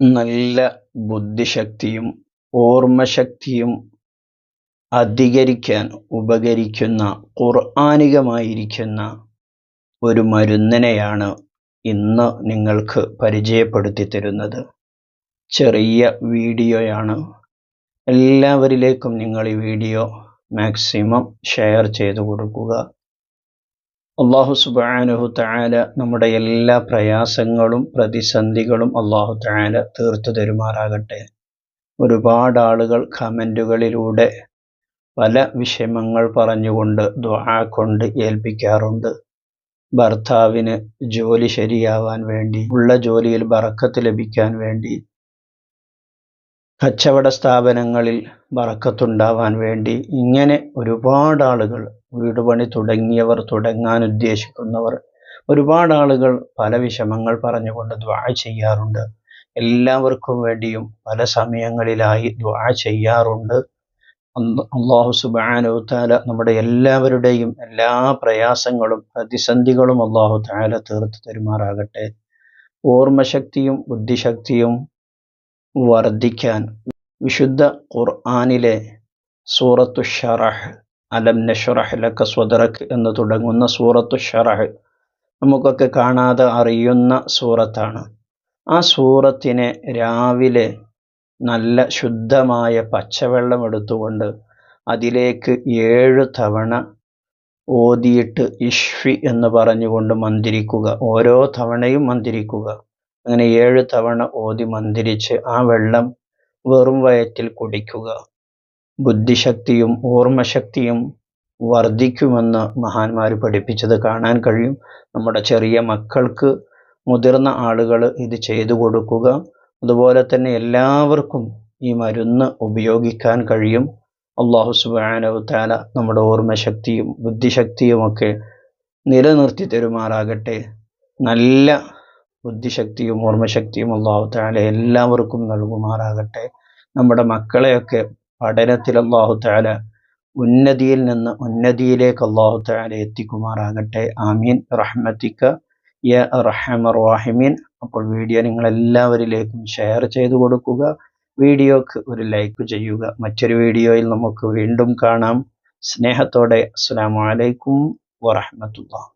നല്ല ബുദ്ധിശക്തിയും ഓർമ്മശക്തിയും അധികരിക്കാൻ ഉപകരിക്കുന്ന ഖുർആാനികമായിരിക്കുന്ന ഒരു മരുന്നിനെയാണ് ഇന്ന് നിങ്ങൾക്ക് പരിചയപ്പെടുത്തി തരുന്നത്. ചെറിയ വീഡിയോയാണ്. എല്ലാവരിലേക്കും നിങ്ങൾ ഈ വീഡിയോ മാക്സിമം ഷെയർ ചെയ്തു കൊടുക്കുക. അള്ളാഹു സുബാനുഹു താല നമ്മുടെ എല്ലാ പ്രയാസങ്ങളും പ്രതിസന്ധികളും അള്ളാഹു താല തീർത്തു തരുമാറാകട്ടെ. ഒരുപാട് ആളുകൾ കമന്റുകളിലൂടെ പല വിഷമങ്ങൾ പറഞ്ഞുകൊണ്ട് ദ്വാ കൊണ്ട് ഏൽപ്പിക്കാറുണ്ട്. ഭർത്താവിന് ജോലി ശരിയാവാൻ വേണ്ടി ഉള്ള ജോലിയിൽ ബറക്കത്ത് ലഭിക്കാൻ വേണ്ടി കച്ചവട സ്ഥാപനങ്ങളിൽ ബറക്കത്തുണ്ടാവാൻ വേണ്ടി ഇങ്ങനെ ഒരുപാട് ആളുകൾ വീട് പണി തുടങ്ങിയവർ തുടങ്ങാൻ ഉദ്ദേശിക്കുന്നവർ ഒരുപാട് ആളുകൾ പല വിഷമങ്ങൾ പറഞ്ഞുകൊണ്ട് ദ്വാ ചെയ്യാറുണ്ട്. എല്ലാവർക്കും വേണ്ടിയും പല സമയങ്ങളിലായി ദ്വാ ചെയ്യാറുണ്ട്. അള്ളാഹു സുബാനു താല നമ്മുടെ എല്ലാവരുടെയും എല്ലാ പ്രയാസങ്ങളും പ്രതിസന്ധികളും അള്ളാഹു താല തീർത്ത് തരുമാറാകട്ടെ. ഓർമ്മശക്തിയും ബുദ്ധിശക്തിയും വർദ്ധിക്കാൻ. വിശുദ്ധ ഖുർആാനിലെ സൂറത്തു ഷറഹ് അലം നഷറഹ് ലക്ക സ്വദറഖ് എന്ന് തുടങ്ങുന്ന സൂറത്തു ഷറഹ് നമുക്കൊക്കെ കാണാതെ അറിയുന്ന സൂറത്താണ്. ആ സൂറത്തിനെ രാവിലെ നല്ല ശുദ്ധമായ പച്ചവെള്ളം എടുത്തുകൊണ്ട് അതിലേക്ക് ഏഴ് തവണ ഓതിയിട്ട് ഇഷ്ഫി എന്ന് പറഞ്ഞുകൊണ്ട് മന്ദിരിക്കുക ഓരോ തവണയും മന്ദിരിക്കുക അങ്ങനെ ഏഴ് തവണ ഓതി മന്ദിരിച്ച് ആ വെള്ളം വെറും വയറ്റിൽ കുടിക്കുക. ബുദ്ധിശക്തിയും ഓർമ്മശക്തിയും വർദ്ധിക്കുമെന്ന് മഹാന്മാർ പഠിപ്പിച്ചത് കാണാൻ കഴിയും. നമ്മുടെ ചെറിയ മക്കൾക്ക് മുതിർന്ന ആളുകൾ ഇത് ചെയ്തു കൊടുക്കുക. അതുപോലെ തന്നെ എല്ലാവർക്കും ഈ മരുന്ന് ഉപയോഗിക്കാൻ കഴിയും. അള്ളാഹു സുബാനവ് താല നമ്മുടെ ഓർമ്മശക്തിയും ബുദ്ധിശക്തിയുമൊക്കെ നിലനിർത്തി തരുമാറാകട്ടെ. നല്ല ബുദ്ധിശക്തിയും ഓർമ്മശക്തിയും അള്ളാഹു താല എല്ലാവർക്കും നൽകുമാറാകട്ടെ. നമ്മുടെ മക്കളെയൊക്കെ പഠനത്തിൽ അള്ളാഹു താല ഉന്നതിയിൽ നിന്ന് ഉന്നതിയിലേക്ക് അള്ളാഹു താല എത്തിക്കുമാറാകട്ടെ. ആമീൻ. റഹ്മത്തിക്ക. യ റഹമർ വാഹിമീൻ അപ്പോൾ വീഡിയോ നിങ്ങൾ എല്ലാവരിലേക്കും ഷെയർ ചെയ്തു കൊടുക്കുക. വീഡിയോക്ക് ഒരു ലൈക്ക് ചെയ്യുക. മറ്റൊരു വീഡിയോയിൽ നമുക്ക് വീണ്ടും കാണാം. സ്നേഹത്തോടെ. അസ്സാം വലൈക്കും വറഹമത്തുള്ള